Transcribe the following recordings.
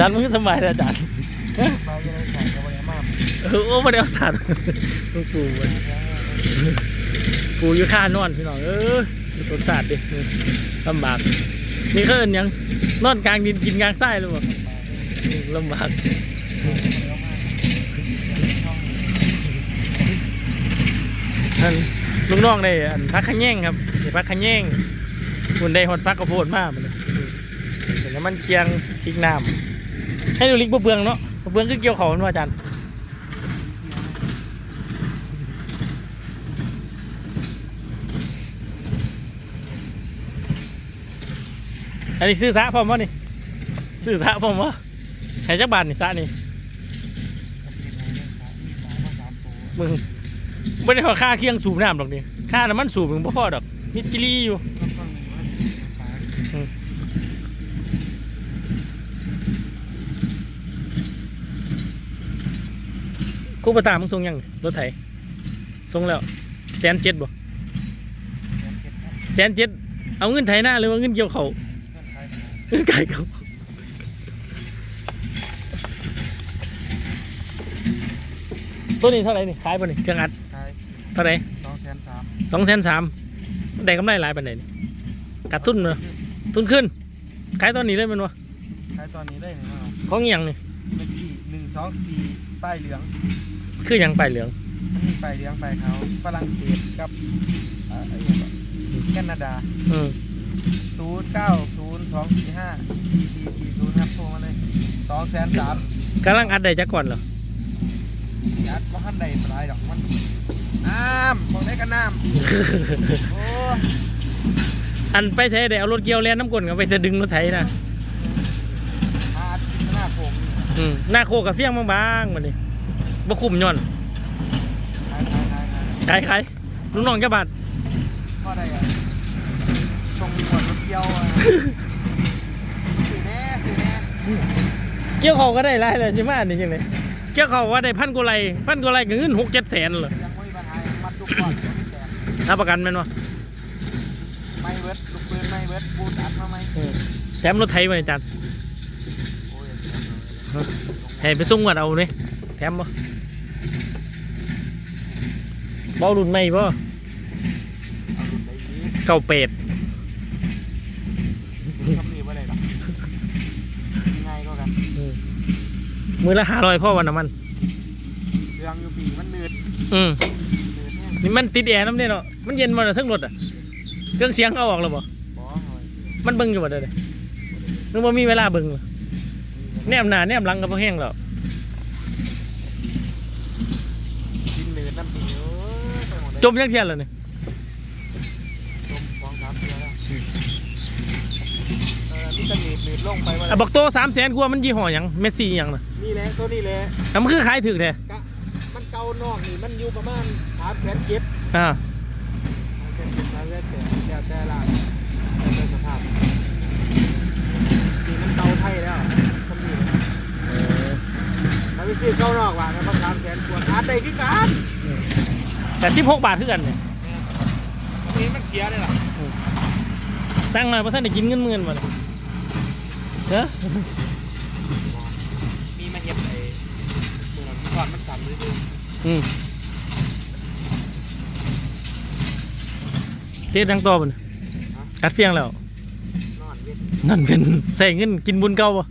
จานมือสบายนะอาจารย์มาจะได้สั่งกับวันนี้มากเออโอ้มาเดี๋ยวสัตว์หลวงปู่มันปูอยู่ข้านอนพี่น้องเออสนสัตว์ดิลำบากนี่ก็เอินยังนอนกลางดินกินกลางไส้เล่าอืมลำบากอันลุงน้องได้อันพักขแย่งครับได้พักขแย่งคุณได้ฮอดฟักกระโพดมากมันเห็นแล้วมันเคียงพริกน้ำ ให้ดูลิกบ่เบืองเนาะบ่เบืองคือเกี่ยวเขามันว่าอาจารย์อันนี้ซื้อสระพร้อมวะนี่ซื้อสระพร้อมวะใช้จักบาทนี่สระนี่มึงไม่ได้พอค่าเครื่องสูบน้ำหรอกนี่ค่าน้ำมันสูบมึงบ่อดอกมิจิลีอยู่ กูประตามมึงส่งยังนี่รถไถส่งแล้วแสนเจ็ดบ่แสนเจ็ดเอาเงินไถหน้าหรือว่าเงินเกี่ยวเขาเงินไก่เขาตัวนี้เท่าไหร่นี่ขายป่ะนี่เครื่องอัดขายเท่าไหร่สองแสนสามสองแสนสามได้กำไรหลายปันไหนนี่กัดทุนเนอะทุนขึ้นขายตอนนี้เลยแมันวะขายตอนนี้ได้ไหมครับของอหย่างนี่เลขสี่หนึ่งสองสี่ป้ายเหลือง คือหยังไปเหลืองมันมีป้ายเหลืองป้ายขาวฝรั่งเศสกับเอ่อไอ้เหี้ยก่อนแคนาดา อืมศูนย์เก้าศูนย์สองสี่ห้าสี่สี่สี่ศูนย์ครับโทรมาเลยสองแสนสามกำลังอัดได้จักก่อนเหรอยัดว่าขั้นใดปลายดอกมันน้ำบอกได้กันน้ำ โอ้อันไปใช้ได้เอารถเกี่ยวแล่นน้ำกลนกันไปจะดึงรถไถนะอากินหน้าโผล่นี่อืมหน้าโคกับเฟี้ยงบางๆมันนี่ บ่คุ้มย้อนขายขายขายขายขายขายลุงน้องจะบาทข้อใดอะส่งหมวดรถเกี่ยวอะสื่อแน่สื่อแน่เกี่ยวเขาก็ได้หลายเลยใช่ไหมอันนี้ยังไงเกี่ยวเขาว่าได้พันกุไรพันกุไรก็เงินหกเจ็ดแสนเหรอยังไม่มีปัญหามัดลูกก่อนยังไม่แตกรับประกันแมันวะไม่เวิร์ดลูกปืนไม่เวิร์ดบูตัดมาไหมแถมรถไถมาจัดโอ้ยเสียเลยให้ไปส่งวัดเอาเลยแถมบ่ เบารุ่นใหม่บ่เอาหลุดได้ดีเก่าเป็ดทำนี่ว่าไรหรอกง่ายก็กันมือละห้าร้อยพ่อวันน้ำมันเรื่องอยู่ปีมันเนืดอืมเนืดเนี่ยนี่มันติดแอร์น้ำเนี่ยเนาะมันเย็นมาทั้งรถอะเครื่องเสียงเอาออกแล้วบ่บอหน่อยมันเบิ่งอยู่บ่ได้เลยนึกว่ามีเวลาเบิ่งเหรอแนมหน้าแนมหลังก็บ่แห้งแล้ว กินเนืดน้ำปีโอ้ยไปหมดเลย จมยังเทียนแล้วนี่จมสองสามเดือนแล้วเออนี่จะหนืดหนืดลงไปว่าอะบักโตสามแสนกว่ามันยี่ห้อหยังเมสซี่หยังน่ะนี่แหละตัวนี้แหละแต่มันคือขายถึกแท้กะมันเกานอกนี่มันอยู่ประมาณสามแสนเจ็ดอ่าสามแสนเจ็ดสามแสนแปดแล้วแต่ละแล้วแต่สภาพนี่มันเกาไทยแล้วคนนี้ถ้าไปซื้อเกานอกว่ามันต้องสามแสนกว่าอาจได้ที่การ แต่สิบหกบาทคือกันเนี่ยนี่มันเสียเลยล่ะสั่งมาเพราะท่านได้กินเงินหมื่นบ่เนี่ยเด้อมีมาเห็ดไอ้เมื่อนั้นก่อนมันสั่นเลยดูอืมเจ๊ดังตัวบ่เนี่ยกัดเฟียงแล้วนอนเว้นนั่นเป็นใส่เงินกินบุญเก่าปะ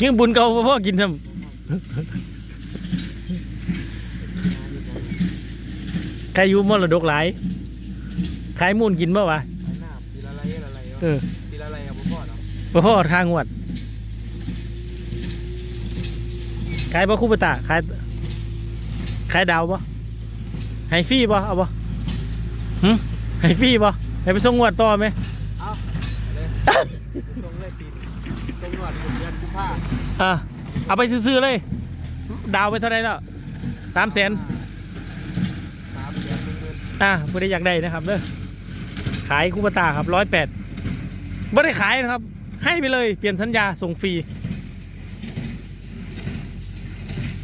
กินบุญเก่าบ่พ่อกินทำ ใครอยู่มรดกหลายขายมูลกินบ่วะไอ้หน้าปีละไรละไรเออปีละไรกับพ่อเนาะบ่พ่อทางงวดขายบ่คู่ปตาขายขายดาวบ่ให้ฟรีบ่เอาบ่หึให้ฟรีบ่ให้ไปส่งงวดต่อไหมเอาเลยตรงเลยปีตรงหนวดผมเดือนกุมภาอะเอาไปซื้อๆเลย ดาวไปเท่าไหร่แล้วสามแสนสามเดือน หนึ่งหมื่นอะไม่ได้อยากได้นะครับเด้อขายคูปตาครับร้อยแปดไม่ได้ขายนะครับ ให้ไปเลยเปลี่ยนสัญญาส่งฟรี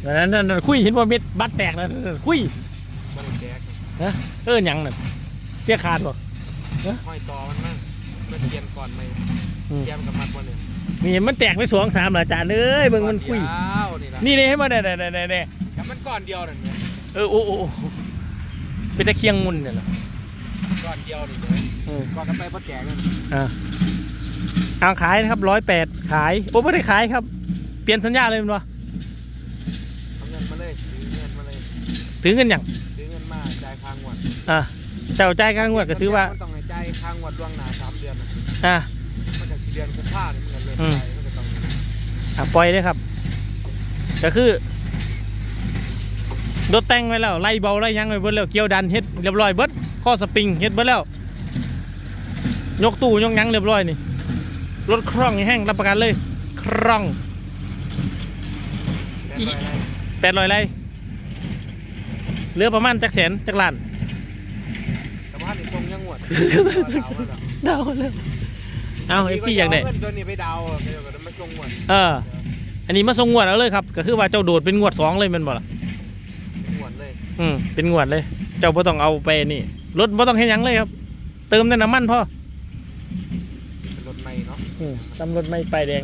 นั่นนั่นนั่นคุยเห็นว่าเม็ดบัตรแตกแล้วนั่นนั่นคุยบริแจกเออหยังนั่นเสียขาดบ่ห้อยต่อมันมั่งมันเปลี่ยนก่อนไหมออืมเกียร์มันกับมัดวันเนี่ยนี่มันแตกไปสองสามเหรออาจารย์เอ้ยเบิ่งมันคุยก้อนเดียวนี่ละนี่เลยให้มาได้ได้ได้ได้ได้กับมันก้อนเดียวนั่นเนี่ยเออโอ้โอ้โอ้ เป็นตะเคียงมุนเนี่ยเหรอก้อนเดียวนี่เลยเออก้อนกันไปปะแจกนั่นอ่าเอาขายนะครับร้อยแปดขาย โอ้ไม่ได้ขายครับ เปลี่ยนสัญญาเลยมันวะเอาเงินมาเลยซื้อเงินมาเลยถือเงินอย่างซื้อเงินมาจ่ายค่างวดอ่าเจ้าจ่ายค่างวดก็ถือว่ามันต้องให้จ่ายค่างวดล่วงหน้าสามเดือนน่ะอ่ามันก็สี่เดือนคุ้มค่าเนี่ยมันก็เลยอืมจ่ายมันก็ต้องอะปล่อยเลยครับ ก็คือ รถแต่งไว้แล้วไล่เบาไล่ยังไว้เบิดแล้วเกี่ยวดันเฮ็ดเรียบร้อยเบิดข้อสปริงเฮ็ดเบิดแล้ว ยกตู้ยกหยังเรียบร้อยนี่รถคล่องแห้งรับประกันเลยคล่องเดือนละไรแปดร้อยไร่เหลือประมาณจักแสนจักล้านแต่ว่าในตรงยังงวดดาวแล้วเอา FC อยากได้เงินตัวนี้ไปดาวเดี๋ยวก็มาจงงวดเอออันนี้มาส่งงวดเอาเลยครับ ก็คือว่าเจ้าโดดเป็นงวดสองเลยแมันบ่ล่ะงวดเลย อืมเป็นงวดเลย เจ้าบ่ต้องเอาไปนี่รถบ่ต้องเฮ็ดหยังเลยครับ เติมแต่น้ำมันพอเป็นรถใหม่เนาะอืมตำรถไม่ไปายแดง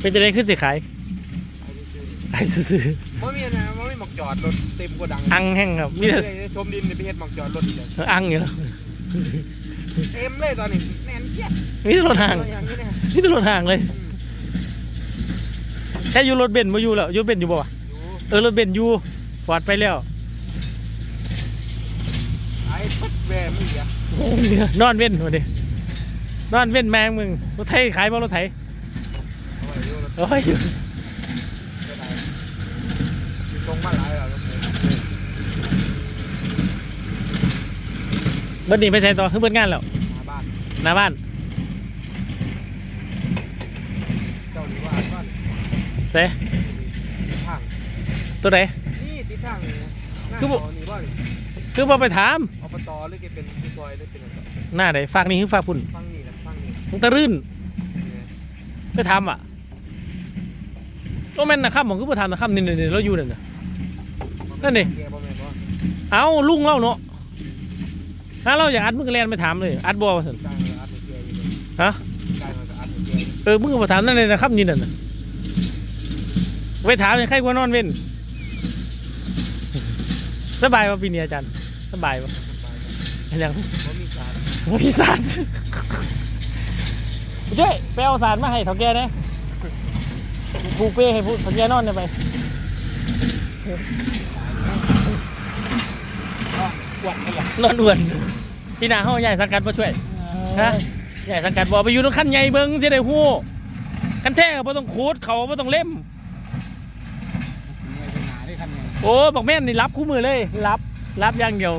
เป็นจะได้ขึ้นสิขายไอ้ที่ซื้อขายซื้อมันมีนะมันมีหมอกจอดรถเต็มกว่าดังๆอังแห้งครับมีแต่ชมดินในไปเฮ็ดหมอกจอดรถเลยอังอยู่แล้วเต็มเลยตอนนี้แน่นเจี๊ยบมีแต่รถห่างอย่างนี้เนี่ยมีแต่รถห่างเลย แค่อยู่รถเบนซ์มาอยู่แล้วอยู่เบนซ์อยู่บ่วะอยู่เออรถเบนซ์อยู่ ฟอดไปแล้วไอ้ปุ๊บแวร์ไม่เหลือนอนเว้นมาดินอนเว้นแมงมึงรถไถขายบ่รถไถเอาไว้อยู่รถโอ้ยไม่ได้มีตรงมาหลายแล้วรถเนี่ยเบิดนี่ไปใส่ต่อคือเบิดงานแล้วหน้าบ้านหน้าบ้านเจ้าหรือว่าบ้านเต้ติดทางตัวไหน นี่ติดทางนี่นะหน้าคือบ่บ่ นี่บ่นี่คือบ่ไปถาม อบตหรือแกเป็นผู้ซอยหรือเป็นอะไรหน้าไหนฝากนี่คือฝากพุ่นฟังนี่แหละฟังนี่มึงตะรื่นเนี่ยไปทำอะก็แม่นนะครับผมคือไปทำนะครับนี่นี่ๆเราอยู่นั่นน่ะ นั่นดิ แกบ่แม่นบ่เอาลุงเล่าเนาะถ้าเราอยากอัดมึงก็แลนไปถามเลยอัดบัวมาสิกลางเลยอัดให้แกอยู่เลยฮะกลางเลยก็อัดให้แกอยู่เออมึงก็มาถามนั่นเลยนะครับนี่นั่นน่ะไปถามยังใครกว่านอนเว้น สบายป่ะปีนี้อาจารย์สบายป่ะสบายครับยังบ่มีสารมีสารเจ้ยไปเอาสารมาให้เถาแกนะกูเป้ให้พูดเถาแกนอนเนี่ยไปหวัดขยะนอนด่วนพี่นาเขาใหญ่สังกัดมาช่วยฮะใหญ่สังกัดบอกไปอยู่ตรงขั้นใหญ่เบิ้งเสียได้หู้กันแท้ก็บ่ต้องขูดเขาบ่ต้องเล่มไม่เป็นหนาได้ทำไง โอ้บอกแม่นนี่รับคู่มือเลย รับ รับอย่างเดียว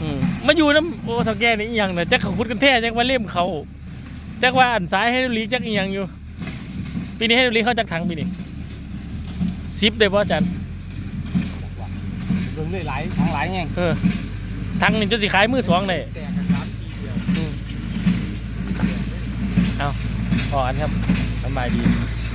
อืมมาอยู่น้ำโอ้เท่าแก่นี่อีหยังน่ะจักเขาคุดกันแท้จักว่าเล่มเขาจักว่าอันซ้ายให้ลีจักอีหยังอยู่ ปีนี้ให้ลีเข้าจักถังปีนี้ซิปได้ป่ะอาจารย์เบิ่งเลยหลายทั้งหลายแง่งเออถังนี่จนสิขายมือสองเลยแตกกันสามทีเดียวอ๋ออันครับสบายดี